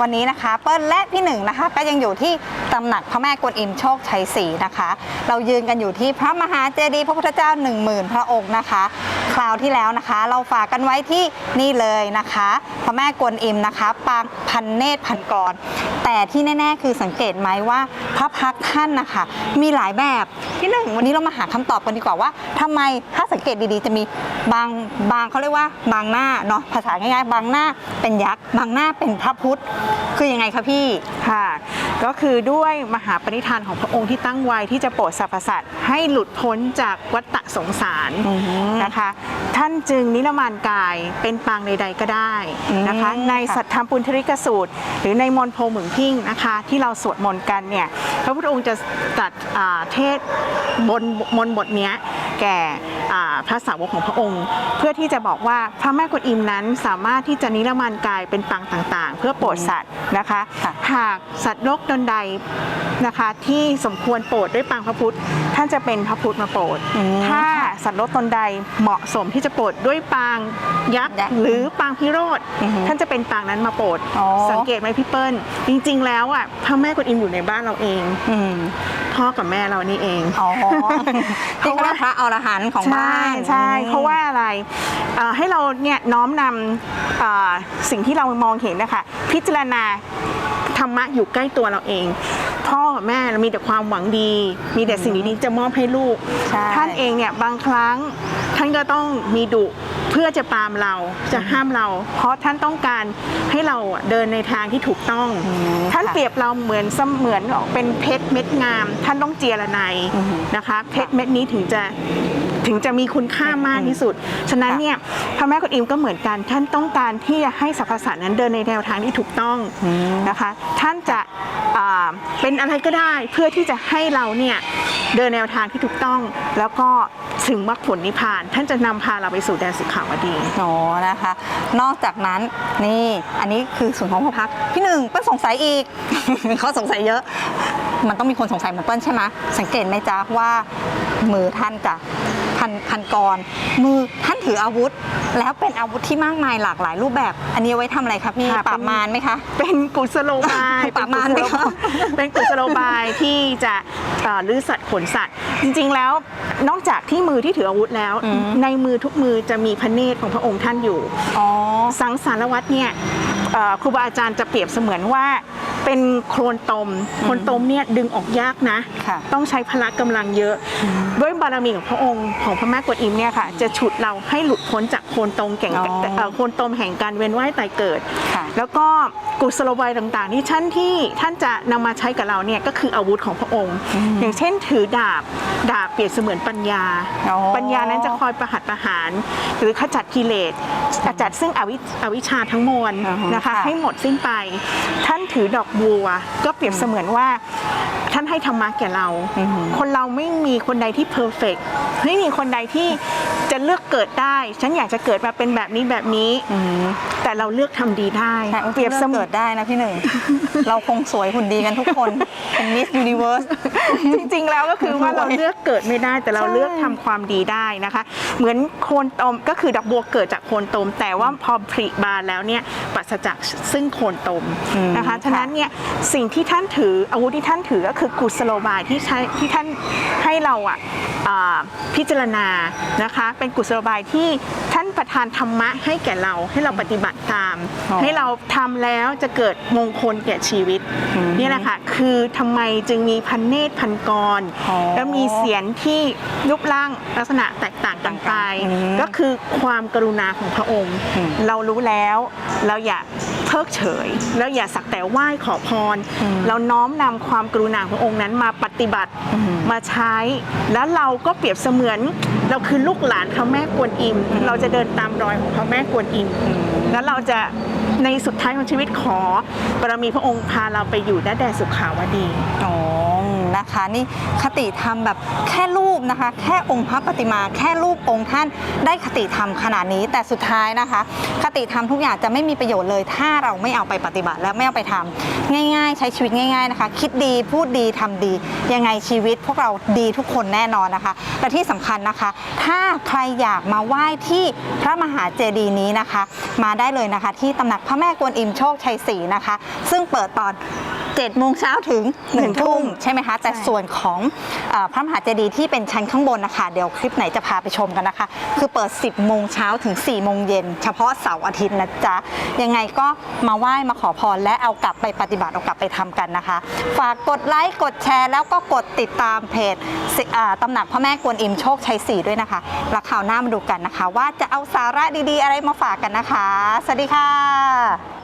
วันนี้นะคะ เปิ้ลและพี่หนึ่งนะคะก็ยังอยู่ที่ตำหนักพระแม่กวนอิมโชคชัยศรีนะคะ เรายืนกันอยู่ที่พระมหาเจดีย์พระพุทธเจ้า 1 0,000 พระองค์นะคะ คราวที่แล้วนะคะ เราฝากกันไว้ที่นี่เลยนะคะ พระแม่กวนอิมนะคะ ปางพันเนตรพันกร แต่ที่แน่ ๆ คือสังเกตไหมว่าพระพักท่านนะคะมีหลายแบบที่หนึ่งวันนี้เรามาหาคำตอบกันดีกว่าว่าทำไมถ้าสังเกตดีๆ จะมีบางบางเขาเรียกว่าบางหน้าเนาะภาษาง่ายๆ บางหน้าเป็นยักษ์บางหน้าเป็นพระพุทธคือยังไงคะพี่ค่ะ ก็คือด้วยมหาปณิธานของพระองค์ที่ตั้งไว้ที่จะโปรดสรรพสัตว์ให้หลุดพ้นจากวัฏสงสารอือหือนะคะ ท่านจึงนิรมานกายเป็นปางใดๆก็ได้นะคะอืมในค่ะสัทธรรมปุณธริกสูตร หรือในมนต์โพหมึงพิ่งนะคะ ที่เราสวดมนต์กันเนี่ยพระพุทธองค์จะตรัดอ่าเทศบนมนต์บทเนี้ยแก่อ่า พระสาวกของพระองค์ เพื่อที่จะบอกว่าพระแม่กวนอิมนั้นสามารถที่จะนิรมานกายเป็นปางต่างๆ เพื่อโปรดสัตว์นะคะค่ะหากสัตว์โลกตนใดนะคะที่สมควรโปรดด้วยปางพระพุทธ ท่านจะเป็นพระพุทธมาโปรดอืมถ้า สัตว์โลกตนใดเหมาะสมที่จะโปรดด้วยปางยักษ์ยักษ์หรือปางพิโรธอือหือท่านจะเป็นปางนั้นมาโปรดอ๋อ สังเกตไหมพี่เปิ้ลจริง ๆ แล้วอะพระแม่กวนอิมอยู่ในบ้านเราเอง อืมพ่อกับแม่เรานี่เอง อ๋อที่เขาเรียกพระอรหันต์ของบ้าน ใช่อืมเพราะว่าอะไรเอ่อให้เราเนี่ยน้อมนำเอ่อสิ่งที่เรามองเห็นนะคะพิจารณาธรรมะอยู่ใกล้ตัวเราเอง พ่อกับแม่มีแต่ความหวังดี มีแต่สิ่งดีๆจะมอบให้ลูก ใช่ ท่านเองเนี่ยบางครั้งท่านก็ต้องมีดุเพื่อจะปรามเราจะห้ามเรา เพราะท่านต้องการให้เราอะเดินในทางที่ถูกต้องอืมท่านค่ะเปรียบเราเหมือนเสมือนเป็นเพชรเม็ดงาม ท่านต้องเจียระไนอือหือนะคะ เพชรเม็ดนี้ถึงจะ ถึงจะมีคุณค่ามากที่สุด ฉะนั้นค่ะเนี่ยพระแม่กวนอิมก็เหมือนกัน ท่านต้องการที่จะให้สรรพสัตว์นั้นเดินในแนวทางที่ถูกต้องอืมนะคะ ท่านจะอ่าเป็นอะไรก็ได้เพื่อที่จะให้เราเนี่ยเดินแนวทางที่ถูกต้องแล้วก็ถึงมรรคผลนิพพาน ท่านจะนำพาเราไปสู่แดนสุขาวดีโอ้นะคะ นอกจากนั้นนี่อันนี้คือส่วนของพระพักตร์พี่หนึ่งเปิ้ลสงสัยอีกเขาสงสัยเยอะ มันต้องมีคนสงสัยเหมือนเปิ้ลใช่ไหมสังเกตไหมจ๊ะว่ามือท่านจะ พันพันกร มือท่านถืออาวุธ แล้วเป็นอาวุธที่มากมายหลากหลายรูปแบบ อันนี้เอาไว้ทำอะไรคะพี่ค่ะปราบมารไหมคะ เป็นกุศโลบายปราบมารไหมคะเป็นกุศโลบายที่จะเอ่อลื้อสัตว์ขนสัตว์ จริงๆแล้วนอกจากที่มือที่ถืออาวุธแล้ว อืม ในมือทุกมือจะมีพระเนตรของพระองค์ท่านอยู่ อ๋อ สังสารวัตรเนี่ยเอ่อครูบาอาจารย์จะเปรียบเสมือนว่า เป็นโคลนตมโคลนตมเนี่ยดึงออกยากนะค่ะต้องใช้พละกำลังเยอะ ด้วยบารมีของพระองค์ของพระแม่กวนอิมเนี่ยค่ะ จะฉุดเราให้หลุดพ้นจากโคลนตมแก่งอ๋อเอ่อโคลนตมแห่งการเวียนว่ายตายเกิดค่ะแล้วก็กุศโลบายต่างๆที่ท่านที่ท่านจะนำมาใช้กับเราเนี่ยก็คืออาวุธของพระองค์ อย่างเช่นถือดาบดาบเปรียบเสมือนปัญญาอ๋อปัญญานั้นจะคอยประหัตประหาร หรือขจัดกิเลสขจัดซึ่งอวิอวิชชาทั้งมวลอ่าฮะนะคะค่ะให้หมดสิ้นไป ท่านถือดอกบัวก็เปรียบเสมือนว่า ท่านให้ธรรมะแก่เราอือหือคนเราไม่มีคนใดที่เพอร์เฟกไม่มีคนใดที่จะเลือกเกิดได้ ฉันอยากจะเกิดมาเป็นแบบนี้แบบนี้อืมแต่เราเลือกทำดีได้ใช่เปรียบเสมืเกิอนดได้นะพี่หนึ่ง เราคงสวยหุ่นดีกันทุกคน เป็นมิสยูนิเวิร์สจริงๆแล้วก็คือว่าเราเลือกเกิดไม่ได้แต่เราใช่เลือกทำความดีได้นะคะ เหมือนโคนตมก็คือดอกบัวเกิดจากโคนตม แต่ว่าพอผลิบานแล้วเนี่ยปราศจากซึ่งโคนตมอืมนะคะฉะนั้นเนี่ยสิ่งที่ท่านถืออาวุธที่ท่านถือก็คือกุศโลบายที่ใช้ที่ท่านให้เราอะอ่าพิจารณานะคะ เป็นกุศโลบายที่ท่านประทานธรรมะให้แก่เราให้เราปฏิบัติตามอ๋อให้เราทำแล้วจะเกิดมงคลแก่ชีวิตอืมนี่แหละค่ะคือทำไมจึงมีพันเนตรพันกรอ๋อแล้วมีเสียงที่รูปร่างลักษณะแตกต่างกันไปอืมก็คือความกรุณาของพระองค์อืมเรารู้แล้วเราอย่า เพิกเฉย แล้วอย่าสักแต่ไหว้ขอพรอืมเราน้อมนำความกรุณาของพระองค์นั้นมาปฏิบัติอืมมาใช้ แล้วเราก็เปรียบเสมือน เราคือลูกหลานพระแม่กวนอิม เราจะเดินตามรอยของพระแม่กวนอิม แล้วเราจะในสุดท้ายของชีวิตขอบารมีพระองค์พาเราไปอยู่ณแดนสุขาวดีอ๋อ นะคะ นี่คติธรรมแบบแค่รูปนะคะ แค่องค์พระปฏิมา แค่รูปองค์ท่านได้คติธรรมขนาดนี้ แต่สุดท้ายนะคะ คติธรรมทุกอย่างจะไม่มีประโยชน์เลย ถ้าเราไม่เอาไปปฏิบัติและไม่เอาไปทำง่ายๆ ใช้ชีวิตง่าย ๆนะคะ คิดดีพูดดีทำดี ยังไงชีวิตพวกเราดีทุกคนแน่นอนนะคะและที่สำคัญนะคะ ถ้าใครอยากมาไหว้ที่พระมหาเจดีย์นี้นะคะ มาได้เลยนะคะ ที่ตำหนักพระแม่กวนอิมโชคชัยศรีนะคะ ซึ่งเปิดตอน 7โมงเช้าถึง1ทุ่มใช่ไหมคะ แต่ใช่ส่วนของเออพระมหาเจดีย์ที่เป็นชั้นข้างบนนะคะเดี๋ยวคลิปไหนจะพาไปชมกันนะคะ คือเปิด 10โมงเช้าถึง4โมงเย็นเฉพาะเสาร์อาทิตย์นะจ๊ะ ยังไงก็มาไหว้มาขอพรและเอากลับไปปฏิบัติเอากลับไปทำกันนะคะ ฝากกดไลค์กดแชร์แล้วก็กดติดตามเพจสิอ่าตำหนักพระแม่กวนอิมโชคชัยศรีด้วยนะคะแล้วข่าวหน้ามาดูกันนะคะ ว่าจะเอาสาระดีๆ อะไรมาฝากกันนะคะ สวัสดีค่ะ